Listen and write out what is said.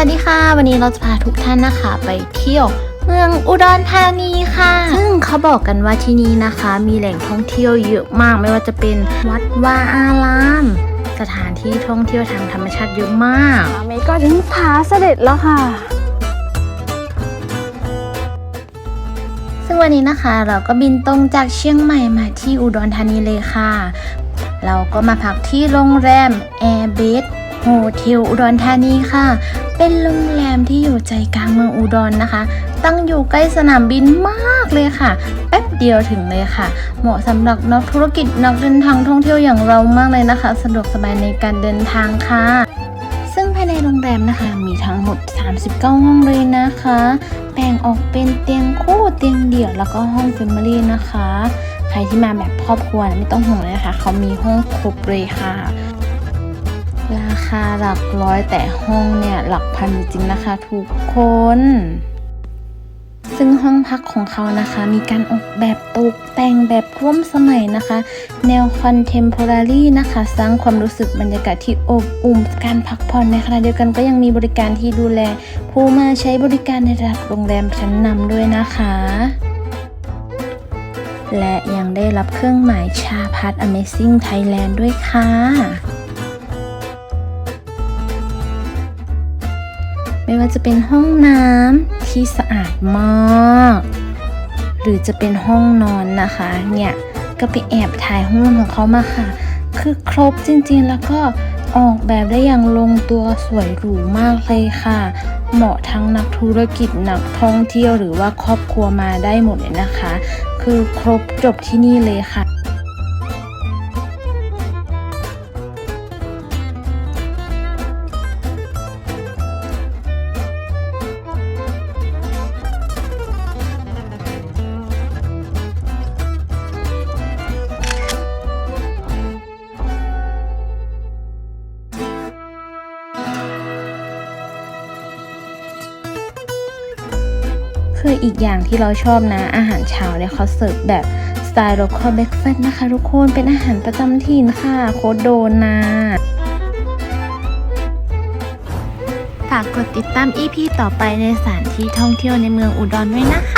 วัสดีค่ะ วันนี้เราจะพาทุกท่านนะคะไปเที่ยวเมืองอุดรธานีค่ะ ซึ่งเขาบอกกันว่าที่นี่นะคะ มีแหล่งท่องเที่ยวเยอะมาก ไม่ว่าจะเป็นวัดวาอาราม สถานที่ท่องเที่ยวทางธรรมชาติเยอะมากเมย์ก็ถึงผาเสด็จแล้วค่ะ ซึ่งวันนี้นะคะเราก็บินตรงจากเชียงใหม่มาที่อุดรธานีเลยค่ะ เราก็มาพักที่โรงแรม Airbase Hotel อุดรธานีค่ะ เป็นโรงแรมที่อยู่ใจกลางเมืองอุดรนะคะ ตั้งอยู่ใกล้สนามบินมากเลยค่ะ แป๊บเดียวถึงเลยค่ะ เหมาะสำหรับนักธุรกิจนักเดินทางท่องเที่ยวอย่างเรามากเลยนะคะ สะดวกสบายในการเดินทางค่ะซึ่งภายในโรงแรมนะคะมีทั้งหมด 39 ห้องเลยนะคะ แบ่งออกเป็นเตียงคู่เตียงเดี่ยวแล้วก็ห้องแฟมิลี่นะคะ ใครที่มาแบบครอบครัวไม่ต้องห่วงเลยนะคะ เขามีห้องครบเลยค่ะ ราคาหลักร้อยแต่ห้องเนี่ยหลักพันจริงๆนะคะทุกคน ซึ่งห้องพักของเขานะคะ มีการออกแบบตกแต่งแบบร่วมสมัยนะคะ แนวคอนเทมพอรารีนะคะ สร้างความรู้สึกบรรยากาศที่อบอุ่นการพักผ่อนในขณะเดียวกันก็ยังมีบริการที่ดูแล ผู้มาใช้บริการในระดับโรงแรมชั้นนำด้วยนะคะและยังได้รับเครื่องหมายชาพัฒ Amazing Thailand ด้วยค่ะ ไม่ว่าจะเป็นห้องน้ำที่สะอาดมาก หรือจะเป็นห้องนอนนะคะ เนี่ยก็ไปแอบถ่ายห้องนอนของเขามาค่ะ คือครบจริงๆแล้วก็ออกแบบได้อย่างลงตัวสวยหรูมากเลยค่ะ เหมาะทั้งนักธุรกิจนักท่องเที่ยวหรือว่าครอบครัวมาได้หมดเลยนะคะ คือครบจบที่นี่เลยค่ะ คืออีกอย่างที่เราชอบนะอาหารเช้าเนี่ยเขาเสิร์ฟแบบสไตล์ local breakfast นะคะทุกคนเป็นอาหารประจำถิ่นค่ะโคดโดนาฝากกดติดตาม EP ต่อไปในสถานที่ท่องเที่ยวในเมืองอุดรด้วยนะคะ